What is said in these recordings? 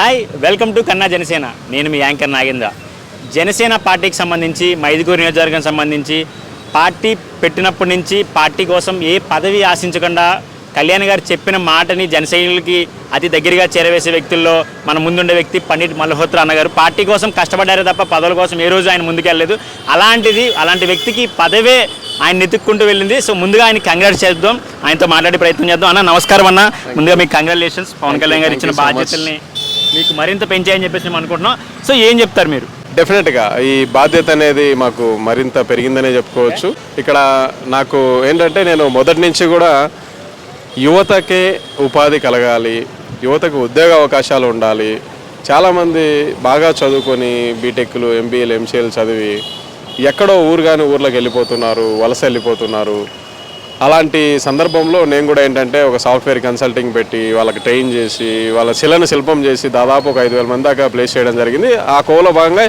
Hi welcome to కన్నా జనసేన. నేను మీ anchor Nagendra. Janasena పార్టీకి సంబంధించి మైదుగూరు నియోజకవర్గం సంబంధించి పార్టీ పెట్టినప్పటి నుంచి పార్టీ కోసం ఏ పదవి ఆశించకుండా కళ్యాణ్ గారు చెప్పిన మాటని జనసైనికులకి అతి దగ్గరగా చేరవేసే వ్యక్తుల్లో మన ముందుండే వ్యక్తి పండిట్ మల్హోత్రా అన్నగారు పార్టీ కోసం కష్టపడ్డారే తప్ప పదవుల కోసం ఏ రోజు ఆయన ముందుకెళ్ళలేదు. అలాంటిది అలాంటి వ్యక్తికి పదవే ఆయన ఎత్తుక్కుంటూ వెళ్ళింది. సో ముందుగా ఆయన కంగ్రాట్స్ చేద్దాం. ఆయనతో మాట్లాడే ప్రయత్నం చేద్దాం. అన్న నమస్కారం అన్న. ముందుగా మీకు కంగ్రాచులేషన్స్ పవన్ కళ్యాణ్ గారు ఇచ్చిన. బాధ్యతల్ని మీకు మరింత పెంచాయని చెప్పేసి మేము అనుకుంటున్నాం. సో ఏం చెప్తారు మీరు? డెఫినెట్గా ఈ బాధ్యత అనేది మాకు మరింత పెరిగిందనే చెప్పుకోవచ్చు. ఇక్కడ నాకు ఏంటంటే నేను మొదటి నుంచి కూడా యువతకే ఉపాధి కలగాలి యువతకు ఉద్యోగ అవకాశాలు ఉండాలి. చాలామంది బాగా చదువుకొని బీటెక్లు ఎంబీఏలు ఎంసీఏలు చదివి ఎక్కడో ఊరు కానీ ఊర్లోకి వెళ్ళిపోతున్నారు వలస వెళ్ళిపోతున్నారు. అలాంటి సందర్భంలో నేను కూడా ఏంటంటే ఒక సాఫ్ట్వేర్ కన్సల్టింగ్ పెట్టి వాళ్ళకి ట్రైన్ చేసి వాళ్ళ శిలను శిల్పం చేసి దాదాపు ఒక ఐదు వేల మంది దాకా ప్లేస్ చేయడం జరిగింది. ఆ కోలో భాగంగా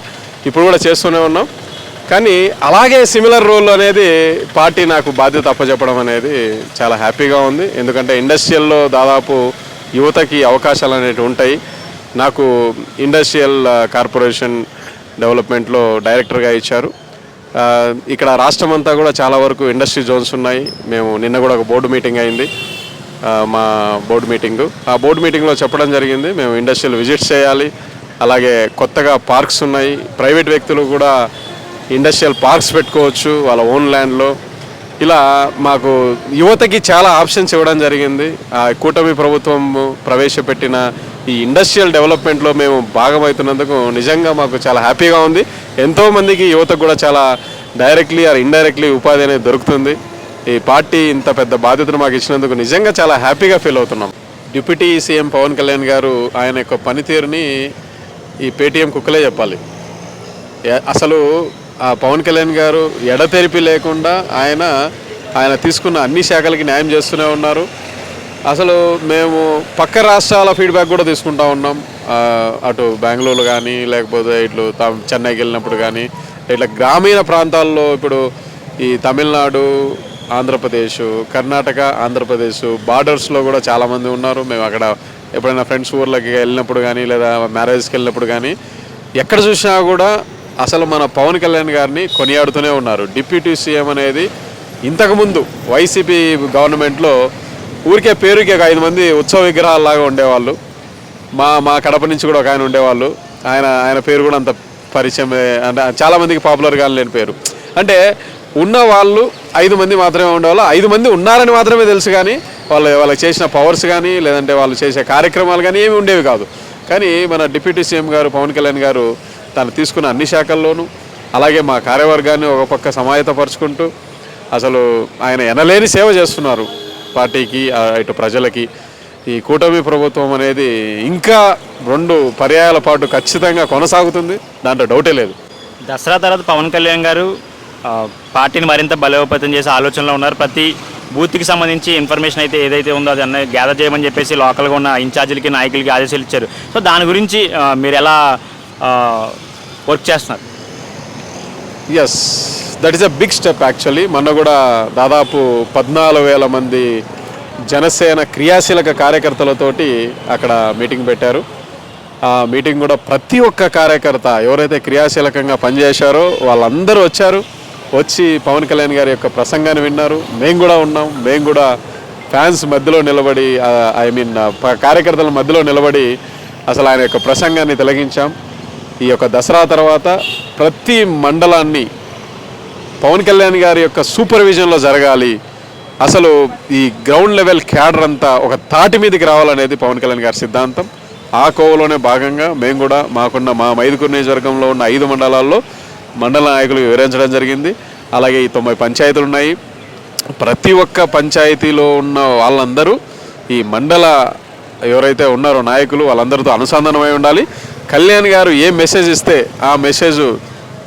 ఇప్పుడు కూడా చేస్తూనే ఉన్నాం. కానీ అలాగే సిమిలర్ రోల్ అనేది పార్టీ నాకు బాధ్యత అప్పచెప్పడం అనేది చాలా హ్యాపీగా ఉంది. ఎందుకంటే ఇండస్ట్రియల్లో దాదాపు యువతకి అవకాశాలు అనేవి ఉంటాయి. నాకు ఇండస్ట్రియల్ కార్పొరేషన్ డెవలప్మెంట్లో డైరెక్టర్గా ఇచ్చారు. ఇక్కడ రాష్ట్రం అంతా కూడా చాలా వరకు ఇండస్ట్రీ జోన్స్ ఉన్నాయి. మేము నిన్న కూడా ఒక బోర్డు మీటింగ్ అయింది. మా బోర్డు మీటింగు. ఆ బోర్డు మీటింగ్లో చెప్పడం జరిగింది. మేము ఇండస్ట్రియల్ విజిట్ చేయాలి. అలాగే కొత్తగా పార్క్స్ ఉన్నాయి. ప్రైవేట్ వ్యక్తులు కూడా ఇండస్ట్రియల్ పార్క్స్ పెట్టుకోవచ్చు వాళ్ళ ఓన్ ల్యాండ్లో. ఇలా మాకు యువతకి చాలా ఆప్షన్స్ ఇవ్వడం జరిగింది. ఆ కూటమి ప్రభుత్వం ప్రవేశపెట్టిన ఈ ఇండస్ట్రియల్ డెవలప్మెంట్లో మేము భాగమవుతున్నందుకు నిజంగా మాకు చాలా హ్యాపీగా ఉంది. ఎంతోమందికి యువతకు కూడా చాలా డైరెక్ట్లీ ఆర్ ఇండైరెక్ట్లీ ఉపాధి అనేది దొరుకుతుంది. ఈ పార్టీ ఇంత పెద్ద బాధ్యతను మాకు ఇచ్చినందుకు నిజంగా చాలా హ్యాపీగా ఫీల్ అవుతున్నాం. డిప్యూటీ సీఎం పవన్ కళ్యాణ్ గారు ఆయన యొక్క పనితీరుని ఈ పేటీఎం కుక్కలే చెప్పాలి. అసలు ఆ పవన్ కళ్యాణ్ గారు ఎడతెరిపి లేకుండా ఆయన ఆయన తీసుకున్న అన్ని శాఖలకి న్యాయం చేస్తూనే ఉన్నారు. అసలు మేము పక్క రాష్ట్రాల ఫీడ్బ్యాక్ కూడా తీసుకుంటా ఉన్నాం. అటు బెంగళూరు కానీ లేకపోతే ఇట్లు చెన్నైకి వెళ్ళినప్పుడు కానీ ఇట్లా గ్రామీణ ప్రాంతాల్లో ఇప్పుడు ఈ తమిళనాడు ఆంధ్రప్రదేశ్ కర్ణాటక ఆంధ్రప్రదేశ్ బార్డర్స్లో కూడా చాలామంది ఉన్నారు. మేము అక్కడ ఎప్పుడైనా ఫ్రెండ్స్ ఊర్లకి వెళ్ళినప్పుడు కానీ లేదా మ్యారేజ్కి వెళ్ళినప్పుడు కానీ ఎక్కడ చూసినా కూడా అసలు మన పవన్ కళ్యాణ్ గారిని కొనియాడుతూనే ఉన్నారు. డిప్యూటీ సీఎం అనేది ఇంతకుముందు వైసీపీ గవర్నమెంట్లో ఊరికే పేరుకే ఒక ఐదు మంది ఉత్సవ విగ్రహాలలాగా ఉండేవాళ్ళు. మా మా కడప నుంచి కూడా ఒక ఆయన ఉండేవాళ్ళు. ఆయన ఆయన పేరు కూడా అంత పరిచయం అంటే చాలామందికి పాపులర్గా లేని పేరు. అంటే ఉన్న వాళ్ళు ఐదు మంది మాత్రమే ఉండేవాళ్ళు. ఐదు మంది ఉన్నారని మాత్రమే తెలుసు కానీ వాళ్ళు వాళ్ళకి చేసిన పవర్స్ కానీ లేదంటే వాళ్ళు చేసే కార్యక్రమాలు కానీ ఏమి ఉండేవి కాదు. కానీ మన డిప్యూటీ సీఎం గారు పవన్ కళ్యాణ్ గారు తను తీసుకున్న అన్ని శాఖల్లోనూ అలాగే మా కార్యవర్గాన్ని ఒక పక్క సమాయత్తపరుచుకుంటూ అసలు ఆయన ఎనలేని సేవ చేస్తున్నారు. పార్టీకి ఇటు ప్రజలకి. ఈ కూటమి ప్రభుత్వం అనేది ఇంకా రెండు పర్యాయాల పాటు ఖచ్చితంగా కొనసాగుతుంది. దాంట్లో డౌటే లేదు. దసరా తర్వాత పవన్ కళ్యాణ్ గారు పార్టీని మరింత బలోపేతం చేసే ఆలోచనలో ఉన్నారు. ప్రతి బూత్కి సంబంధించి ఇన్ఫర్మేషన్ అయితే ఏదైతే ఉందో అది అన్న గ్యాదర్ చేయమని చెప్పేసి లోకల్గా ఉన్న ఇన్ఛార్జీలకి నాయకులకి ఆదేశాలు ఇచ్చారు. సో దాని గురించి మీరు ఎలా వర్క్ చేస్తున్నారు? Yes that is a big step actually మొన్న కూడా దాదాపు పద్నాలుగు వేల మంది జనసేన క్రియాశీలక కార్యకర్తలతోటి అక్కడ మీటింగ్ పెట్టారు. ఆ మీటింగ్ కూడా ప్రతి ఒక్క కార్యకర్త ఎవరైతే క్రియాశీలకంగా పనిచేశారో వాళ్ళందరూ వచ్చారు. వచ్చి పవన్ కళ్యాణ్ గారి యొక్క ప్రసంగాన్ని విన్నారు. మేము కూడా ఉన్నాం. మేము కూడా ఫ్యాన్స్ మధ్యలో నిలబడి ఐ మీన్ కార్యకర్తల మధ్యలో నిలబడి అసలు ఆయన యొక్క ప్రసంగాన్ని తొలగించాం ఈ యొక్క దసరా తర్వాత ప్రతి మండలాన్ని పవన్ కళ్యాణ్ గారి యొక్క సూపర్విజన్లో జరగాలి. అసలు ఈ గ్రౌండ్ లెవెల్ క్యాడర్ అంతా ఒక తాటి మీదకి రావాలనేది పవన్ కళ్యాణ్ గారి సిద్ధాంతం. ఆ కోవలోనే భాగంగా మేము కూడా మాకున్న మా మైదుకూరు నియోజకవర్గంలో ఉన్న ఐదు మండలాల్లో మండల నాయకులు వివరించడం జరిగింది. అలాగే ఈ తొంభై పంచాయతీలు ఉన్నాయి. ప్రతి ఒక్క పంచాయతీలో ఉన్న వాళ్ళందరూ ఈ మండల ఎవరైతే ఉన్నారో నాయకులు వాళ్ళందరితో అనుసంధానమై ఉండాలి. కళ్యాణ్ గారు ఏ మెసేజ్ ఇస్తే ఆ మెసేజ్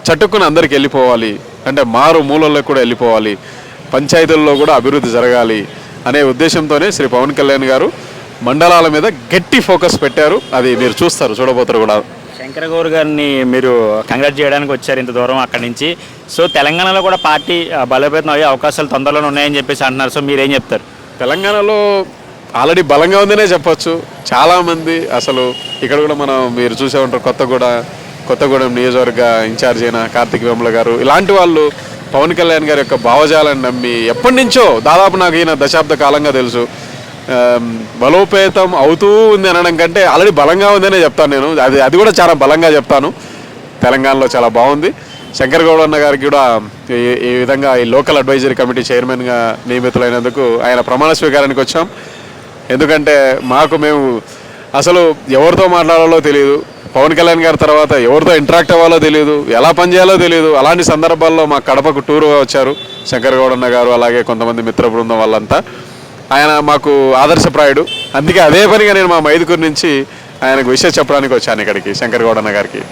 చట్టుకుని అందరికి వెళ్ళిపోవాలి. అంటే మారు మూలల్లో కూడా వెళ్ళిపోవాలి. పంచాయతీల్లో కూడా అభివృద్ధి జరగాలి అనే ఉద్దేశంతోనే శ్రీ పవన్ కళ్యాణ్ గారు మండలాల మీద గట్టి ఫోకస్ పెట్టారు. అది మీరు చూస్తారు చూడబోతారు కూడా. శంకర గౌర్ గారిని మీరు కంగ్రాట్ చేయడానికి వచ్చారు ఇంత దూరం అక్కడి నుంచి. సో తెలంగాణలో కూడా పార్టీ బలోపేతం అయ్యే అవకాశాలు తొందరలోనే ఉన్నాయని చెప్పేసి అంటున్నారు. సో మీరేం చెప్తారు? తెలంగాణలో ఆల్రెడీ బలంగా ఉందనే చెప్పొచ్చు. చాలామంది అసలు ఇక్కడ కూడా మనం మీరు చూసే ఉంటారు కొత్తగూడ కొత్తగూడెం నియోజకవర్గ ఇన్ఛార్జ్ అయిన కార్తిక్ వేముల గారు. ఇలాంటి వాళ్ళు పవన్ కళ్యాణ్ గారి యొక్క భావజాలను నమ్మి ఎప్పటి నుంచో దాదాపు నాకు ఈయన దశాబ్ద కాలంగా తెలుసు. బలోపేతం అవుతూ ఉంది అనడం కంటే ఆల్రెడీ బలంగా ఉందనే చెప్తాను నేను. అది అది కూడా చాలా బలంగా చెప్తాను. తెలంగాణలో చాలా బాగుంది. శంకర్ గౌడ్ అన్న గారికి కూడా ఈ ఈ విధంగా ఈ లోకల్ అడ్వైజరీ కమిటీ చైర్మన్గా నియమితులైనందుకు ఆయన ప్రమాణ స్వీకారానికి వచ్చాం. ఎందుకంటే మాకు మేము అసలు ఎవరితో మాట్లాడాలో తెలియదు పవన్ కళ్యాణ్ గారి తర్వాత ఎవరితో ఇంటరాక్ట్ అవ్వాలో తెలియదు ఎలా పనిచేయాలో తెలియదు అలాంటి సందర్భాల్లో మా కడపకు టూర్ వచ్చారు. శంకర్ గౌడన్న గారు అలాగే కొంతమంది మిత్ర బృందం వాళ్ళంతా. ఆయన మాకు ఆదర్శప్రాయుడు. అందుకే అదే పనిగా నేను మా మైదుకూరు నుంచి ఆయనకు విషయం చెప్పడానికి వచ్చాను ఇక్కడికి శంకర్ గౌడన్న గారికి.